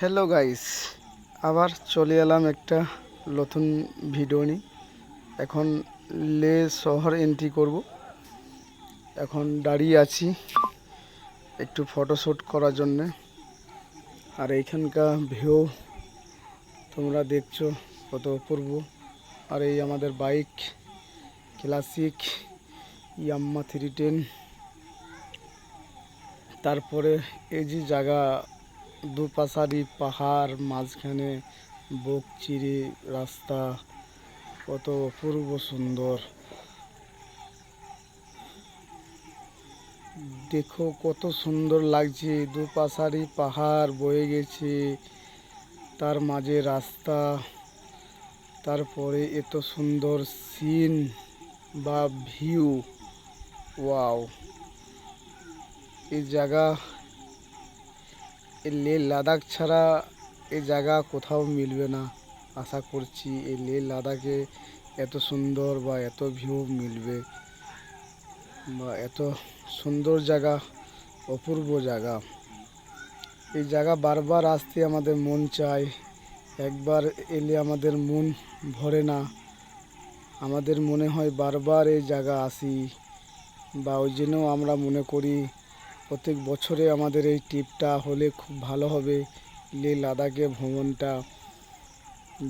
Hello guys আবার চলে এলাম একটা নতুন ভিডিও নিয়ে। এখন লে শহর এন্ট্রি করব। এখন দাঁড়িয়ে আছি একটু ফটোশ্যুট করার জন্যে। আর এইখানকার ভিউ তোমরা দেখছ কত অপূর্ব। আর এই আমাদের bike classic Yamaha three ten তারপরে এই যে জায়গা দুপাশারি পাহাড়, মাঝখানে বুক চিরে রাস্তা, কত অপূর্ব সুন্দর। দেখো কত সুন্দর লাগছে, দুপাশারি পাহাড় বয়ে গেছে, তার মাঝে রাস্তা, তারপরে এত সুন্দর সিন বা ভিউ। ওয়াও। এই জায়গা লে লাদাখ ছাড়া এই জায়গা কোথাও মিলবে না। আশা করছি এই লে লাদাখে এত সুন্দর বা এত ভিউ মিলবে বা এত সুন্দর জায়গা, অপূর্ব জায়গা। এই জায়গা বারবার আসতে আমাদের মন চায়, একবার এলে আমাদের মন ভরে না। আমাদের মনে হয় বারবার এই জায়গা আসি বা ওই জন্য আমরা মনে করি প্রত্যেক বছরে আমাদের এই ট্রিপটা হলে খুব ভালো হবে। লে লাদাখে ভ্রমণটা।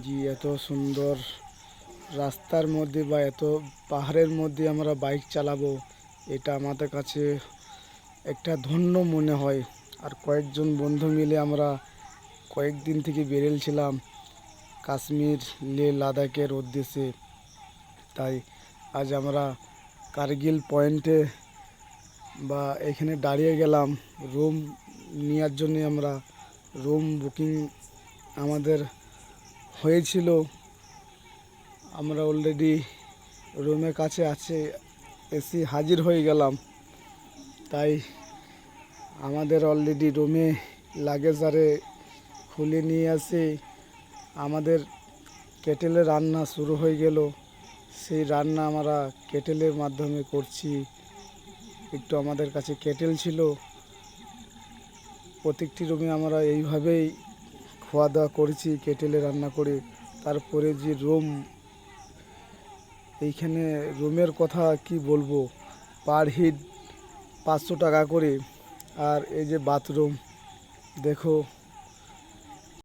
যে এত সুন্দর রাস্তার মধ্যে বা এত পাহাড়ের মধ্যে আমরা বাইক চালাবো, এটা আমাদের কাছে একটা ধন্য মনে হয়। আর কয়েকজন বন্ধু মিলে আমরা কয়েকদিন থেকে বেরিয়েছিলাম কাশ্মীর লে লাদাখের উদ্দেশ্যে। তাই আজ আমরা কার্গিল পয়েন্টে বা এখানে দাঁড়িয়ে গেলাম রুম নেওয়ার জন্যে আমরা রুম বুকিং আমাদের হয়েছিল। আমরা অলরেডি রুমের কাছে আছে এসি হাজির হয়ে গেলাম। তাই আমাদের অলরেডি রুমে লাগেজ আরে খুলে নিয়ে আসে। আমাদের কেটেলে রান্না শুরু হয়ে গেল। সেই রান্না আমরা কেটেলের মাধ্যমে করছি। একটু আমাদের কাছে কেটেল ছিল। প্রত্যেকটি রুমে আমরা এইভাবেই খাওয়া দাওয়া করেছি, কেটেলে রান্না করে। তারপরে যে রুম, এইখানে রুমের কথা কি বলব? পার হিট পাঁচশো টাকা করে। আর এই যে বাথরুম, দেখো।